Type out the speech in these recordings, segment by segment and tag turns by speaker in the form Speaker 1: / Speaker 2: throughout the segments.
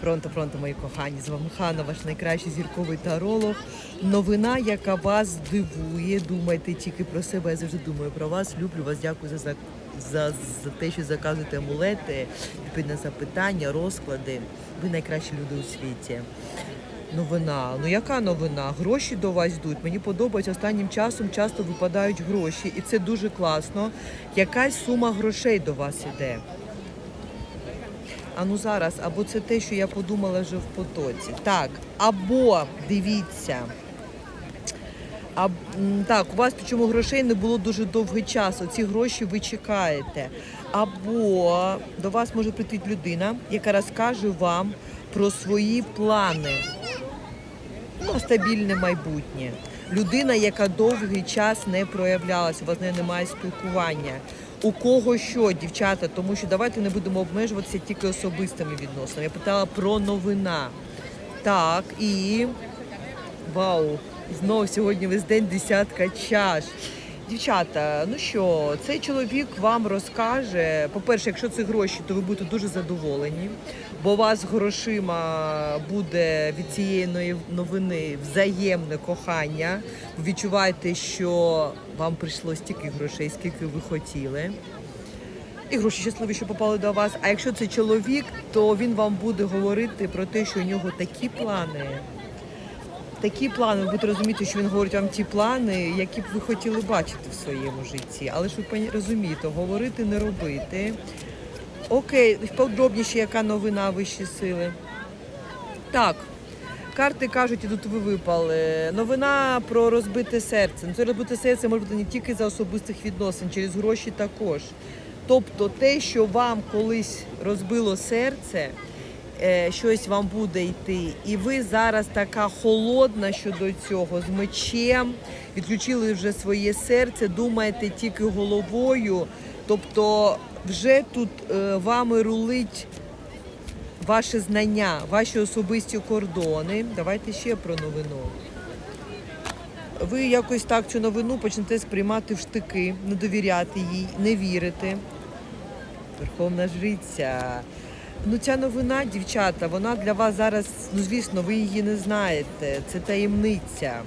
Speaker 1: Пронто, пронто, мої кохані, з вами Хана, ваш найкращий зірковий таролог. Новина, яка вас здивує. Думайте тільки про себе. Я завжди думаю про вас. Люблю вас. Дякую за, за, за, те, що заказуєте амулети, відповідь запитання, розклади. Ви найкращі люди у світі. Новина. Ну яка новина? Гроші до вас йдуть. Мені подобається останнім часом часто випадають гроші, і це дуже класно. Якась сума грошей до вас іде. А ну зараз, або це те, що я подумала вже в потоці. Так, або дивіться. А, так, у вас причому грошей не було дуже довгий час. Ці гроші ви чекаєте. Або до вас може прийти людина, яка розкаже вам про свої плани на стабільне майбутнє. Людина, яка довгий час не проявлялася, у вас немає спілкування. У кого що, дівчата, тому що давайте не будемо обмежуватися тільки особистими відносинами. Я питала про новина. Так, і вау, знову сьогодні весь день десятка чаш. Дівчата, ну що, цей чоловік вам розкаже. По-перше, якщо це гроші, то ви будете дуже задоволені, бо у вас грошима буде від цієї новини взаємне кохання. Ви відчуваєте, що вам прийшло стільки грошей, скільки ви хотіли. І гроші щасливі, що попали до вас. А якщо це чоловік, то він вам буде говорити про те, що у нього такі плани. Такі плани, ви будете розуміти, що він говорить вам ті плани, які б ви хотіли бачити в своєму житті. Але ж ви розумієте, говорити, не робити. Окей, подробніше, яка новина вищі сили. Так, карти кажуть, і тут ви випали. Новина про розбите серце. Ну, це розбите серце може бути не тільки за особистих відносин, через гроші також. Тобто те, що вам колись розбило серце, щось вам буде йти, і ви зараз така холодна щодо цього, з мечем, відключили вже своє серце, думаєте тільки головою. Тобто вже тут е, вами рулить ваше знання, ваші особисті кордони. Давайте ще про новину. Ви якось так цю новину почнете сприймати в штики, не довіряти їй, не вірити. Верховна жриця. Ну, ця новина, дівчата, вона для вас зараз, ну звісно, ви її не знаєте. Це таємниця.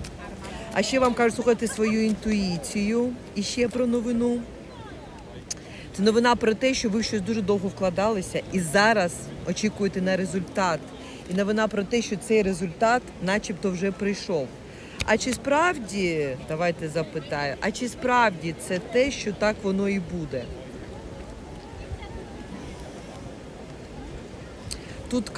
Speaker 1: А ще вам кажуть, слухайте свою інтуїцію. І ще про новину. Це новина про те, що ви щось дуже довго вкладалися і зараз очікуєте на результат. І новина про те, що цей результат начебто вже прийшов. А чи справді, давайте запитаю, а чи справді це те, що так воно і буде? Тут